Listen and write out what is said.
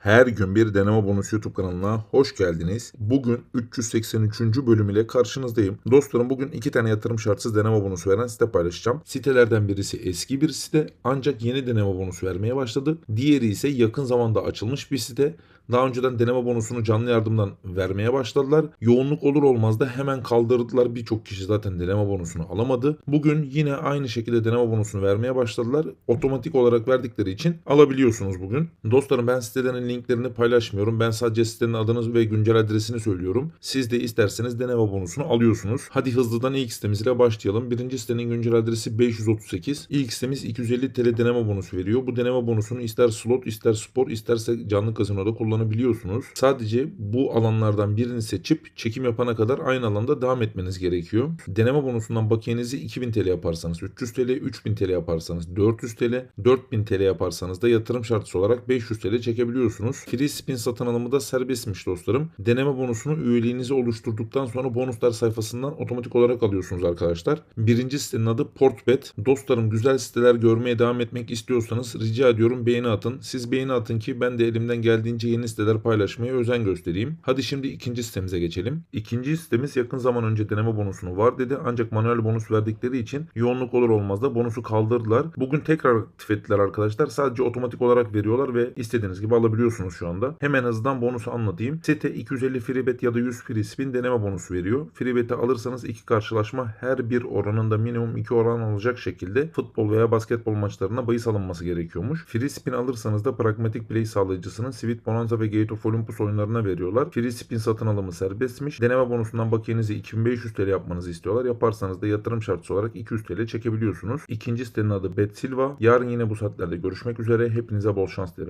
Her gün bir deneme bonus YouTube kanalına hoş geldiniz. Bugün 383. bölüm ile karşınızdayım. Dostlarım bugün iki tane yatırım şartsız deneme bonusu veren site paylaşacağım. Sitelerden birisi eski bir site ancak yeni deneme bonusu vermeye başladı. Diğeri ise yakın zamanda açılmış bir site. Daha önceden deneme bonusunu canlı yardımdan vermeye başladılar. Yoğunluk olur olmaz da hemen kaldırdılar. Birçok kişi zaten deneme bonusunu alamadı. Bugün yine aynı şekilde deneme bonusunu vermeye başladılar. Otomatik olarak verdikleri için alabiliyorsunuz bugün. Dostlarım ben sitelerin linklerini paylaşmıyorum. Ben sadece sitenin adını ve güncel adresini söylüyorum. Siz de isterseniz deneme bonusunu alıyorsunuz. Hadi hızlıdan ilk sitemiz başlayalım. Birinci sitenin güncel adresi 538. İlk sitemiz 250 TL deneme bonusu veriyor. Bu deneme bonusunu ister slot ister spor isterse canlı kazinoda kullanabiliyorsunuz. Sadece bu alanlardan birini seçip çekim yapana kadar aynı alanda devam etmeniz gerekiyor. Deneme bonusundan bakiyenizi 2000 TL yaparsanız, 300 TL, 3000 TL yaparsanız, 400 TL, 4000 TL yaparsanız da yatırım şartısı olarak 500 TL çekebiliyorsunuz. Free spin satın alımı da serbestmiş dostlarım. Deneme bonusunu üyeliğinizi oluşturduktan sonra bonuslar sayfasından otomatik olarak alıyorsunuz arkadaşlar. Birinci sitenin adı Portbet. Dostlarım güzel siteler görmeye devam etmek istiyorsanız rica ediyorum beğeni atın. Siz beğeni atın ki ben de elimden geldiğince yeni siteler paylaşmaya özen göstereyim. Hadi şimdi ikinci sitemize geçelim. İkinci sitemiz yakın zaman önce deneme bonusunu var dedi ancak manuel bonus verdikleri için yoğunluk olur olmaz da bonusu kaldırdılar. Bugün tekrar aktif ettiler arkadaşlar. Sadece otomatik olarak veriyorlar ve istediğiniz gibi alabiliyorsunuz şu anda. Hemen hızdan bonusu anlatayım. Site 250 free bet ya da 100 free spin deneme bonusu veriyor. Free bet'i alırsanız iki karşılaşma her bir oranında minimum 2 oran olacak şekilde futbol veya basketbol maçlarına bahis alınması gerekiyormuş. Free spin alırsanız da Pragmatic Play sağlayıcısının Sweet Bonanza ve Gate of Olympus oyunlarına veriyorlar. Free spin satın alımı serbestmiş. Deneme bonusundan bakiyenizi 2500 TL yapmanızı istiyorlar. Yaparsanız da yatırım şartısı olarak 200 TL çekebiliyorsunuz. İkinci sitenin adı Bet Silva. Yarın yine bu saatlerde görüşmek üzere. Hepinize bol şans derim.